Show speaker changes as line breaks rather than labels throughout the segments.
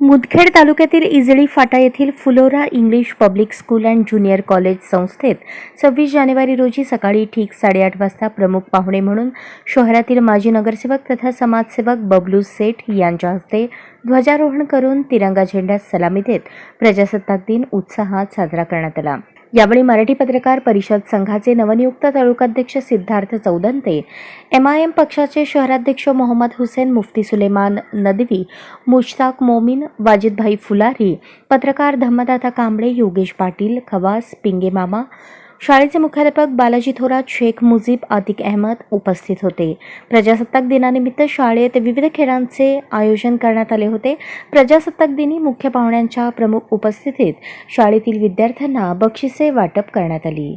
मुदखेड तालुक्यातील इजळी फाटा येथील Phulora English public school and junior college संस्थेत सव्वीस जानेवारी रोजी सकाळी ठीक साडेआठ वाजता प्रमुख पाहुणे म्हणून शहरातील माजी नगरसेवक तथा समाजसेवक बबलू सेठ यांच्या हस्ते ध्वजारोहण करून तिरंगा झेंड्यास सलामी देत प्रजासत्ताक दिन उत्साहात साजरा करण्यात आला. यावेळी मराठी पत्रकार परिषद संघाचे नवनियुक्त तालुकाध्यक्ष Siddharth Choudante M I M पक्षाचे शहराध्यक्ष मोहम्मद हुसेन मुफ्ती सुलेमान नदवी मुश्ताक मोमीन वाजिदभाई फुलारी पत्रकार धम्मदाता कांबळे योगेश पाटील खवास पिंगेमामा शाळेचे मुख्याध्यापक बालाजी थोरात शेख मुजीब आदिक अहमद उपस्थित होते. प्रजासत्ताक दिनानिमित्त शाळेत विविध खेळांचे आयोजन करण्यात आले होते. प्रजासत्ताक दिनी मुख्य पाहुण्यांच्या प्रमुख उपस्थितीत शाळेतील विद्यार्थ्यांना बक्षिसे वाटप करण्यात आली.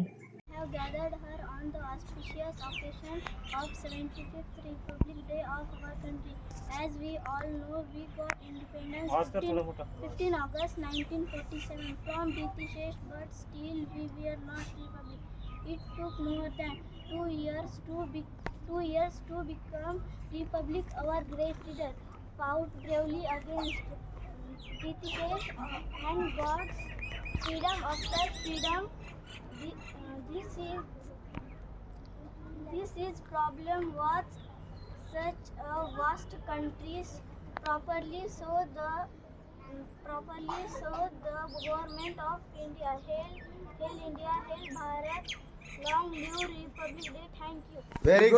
Auspicious occasion of 75th Republic Day of our country. As we all know, we got independence 15, 15 August 1947 from Britishes, but still we were not republic. It took more than two years to be two years to become republic. Our great leader fought bravely against Britishes and got freedom after freedom. This is problem was such a vast countries properly so the mm, properly so the government of India. Hail hail India hail Bharat. Long live Republic Day. Thank you.
Very good.